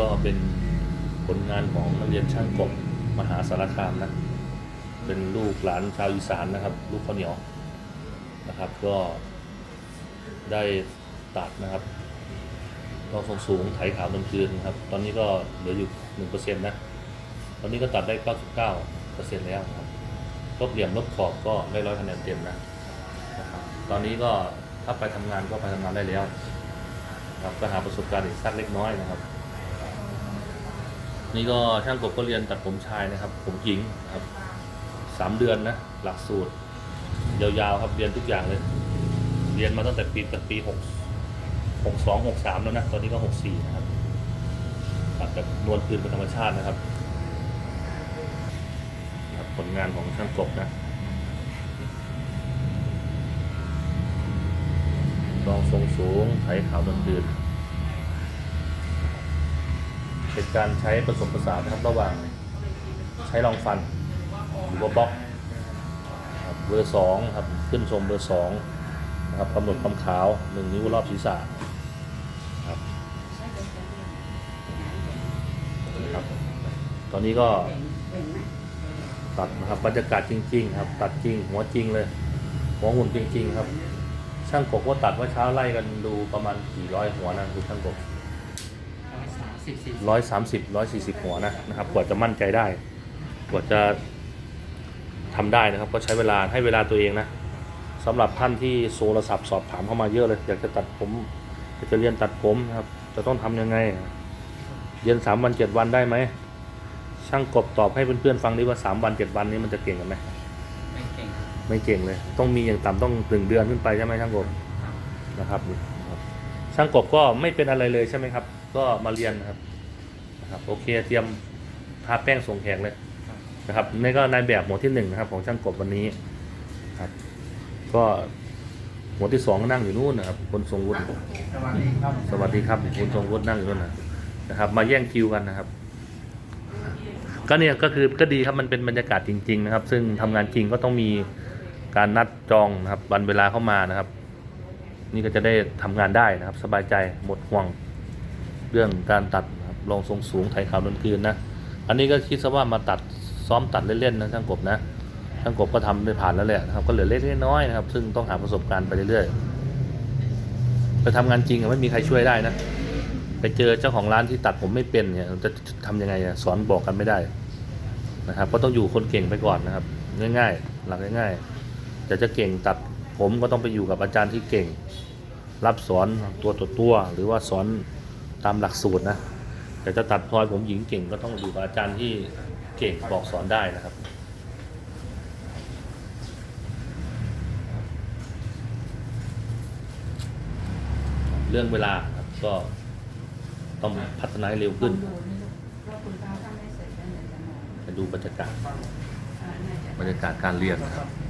ก็เป็นผลงานของนักเรียนช่างกบมหาสารคามนะ เป็นลูกหลานชาวอีสานนะครับ ลูกข้าวเหนียวนะครับ ก็ได้ตัดนะครับรองทรงสูงไถขาวดำคืนนะครับ ตอนนี้ก็เหลืออยู่หนึ่งเปอร์เซ็นต์นะ ตอนนี้ก็ตัดได้เก้าสิบเก้าเปอร์เซ็นต์แล้วครับลบเหลี่ยมลบขอบก็ได้ร้อยคะแนนเต็มนะนะครับ ตอนนี้ก็ถ้าไปทำงานก็ไปทำงานได้แล้วครับก็หาประสบการณ์อีกสักเล็กน้อยนะครับ นี่ก็ช่างกบก็เรียนตัดผมชายนะครับ ผมหญิงครับสามเดือนนะ หลักสูตร ยาวๆครับเรียนทุกอย่างเลย เรียนมาตั้งแต่ปีแต่ปีหกหกสองหกสามแล้วนะ ตอนนี้ก็หกสี่นะครับตัดแบบนวลคืนเป็นธรรมชาตินะครับครับ ผลงานของช่างกบนะรองทรงสูงไถขาวดำดืน เป็นการใช้ผสมผสานนะครับระหว่างใช้รองฟันหรือว่าบล็อกเบอร์สองครับขึ้นทรงเบอร์สองนะครับกำหนดความขาวหนึ่งนิ้วรอบศีรษะครับครับ ตอนนี้ก็ตัดนะครับบรรยากาศจริง ๆ ครับ ตัดจริงหัวจริงเลย หัวหุ่นจริง ๆ ครับ ช่างกบก็ตัดว่าเช้าไล่กันดูประมาณกี่ร้อยหัวนะดูช่างกบ สามสิบสี่ร้อยสามสิบร้อยสี่สิบหัวนะนะครับกว่าจะมั่นใจได้ กว่าจะทำได้นะครับ ก็ใช้เวลาให้เวลาตัวเองนะสำหรับท่านที่โทรศัพท์สอบถามเข้ามาเยอะเลย อยากจะตัดผมอยากจะเรียนตัดผมนะครับ จะต้องทำยังไง เรียนสามวันเจ็ดวันได้ไหมช่างกบตอบให้เพื่อนๆฟังดิว่าสามวันเจ็ดวันนี้มันจะเก่งกันไหมไม่เก่งครับไม่เก่งเลย ต้องมีอย่างต่ำต้องหนึ่งเดือนขึ้นไปใช่ไหมช่างกบนะครับนะครับช่างกบก็ไม่เป็นอะไรเลยใช่ไหมครับ ก็มาเรียนนะครับนะครับโอเคเตรียมทาแป้งส่งแขกเลยครับนะครับนี่ก็นายแบบหมวดที่หนึ่งนะครับ ของช่างกบวันนี้ครับ ก็หมวดที่สองก็นั่งอยู่นู่นนะครับคนทรงวุฒิสวัสดีครับสวัสดีครับคุณทรงวุฒินั่งอยู่นู่นนะนะครับ มาแย่งคิวกันนะครับ ก็เนี่ยก็คือก็ดีครับมันเป็นบรรยากาศจริง ๆ นะครับ ซึ่งทำงานจริงก็ต้องมีการนัดจองนะครับ วันเวลาเข้ามานะครับ นี่ก็จะได้ทำงานได้นะครับ สบายใจหมดห่วง เรื่องการตัดรับลงทรงสูงไถขาวดนคืนนะ อันนี้ก็คิดซะว่ามาตัดซ้อมตัดเล่นๆนะช่างกบนะช่างกบก็ทำได้ผ่านแล้วแหละนะครับก็เหลือเล็กๆน้อยนะครับ ซึ่งต้องหาประสบการณ์ไปเรื่อยๆไปทำงานจริงไม่มีใครช่วยได้นะไปเจอเจ้าของร้านที่ตัดผมไม่เป็นเนี่ยจะทำยังไงสอนบอกกันไม่ได้นะครับ ก็ต้องอยู่คนเก่งไปก่อนนะครับ ง่ายๆ หลักง่ายๆแต่จะเก่งตัดผมก็ต้องไปอยู่กับอาจารย์ที่เก่ง รับสอนตัวต่อตัว หรือว่าสอน ตามหลักสูตรนะแต่จะตัดพลอยผมหญิงเก่งก็ต้องอยู่กับอาจารย์ที่เก่งบอกสอนได้นะครับ เรื่องเวลาครับก็ต้องพัฒนาให้เร็วขึ้นว่าคุณป้าทำไม่เสร็จแล้วเดี๋ยวจะนอนไปดูบรรยากาศอ่าน่าจะบรรยากาศการเรียนนะครับเ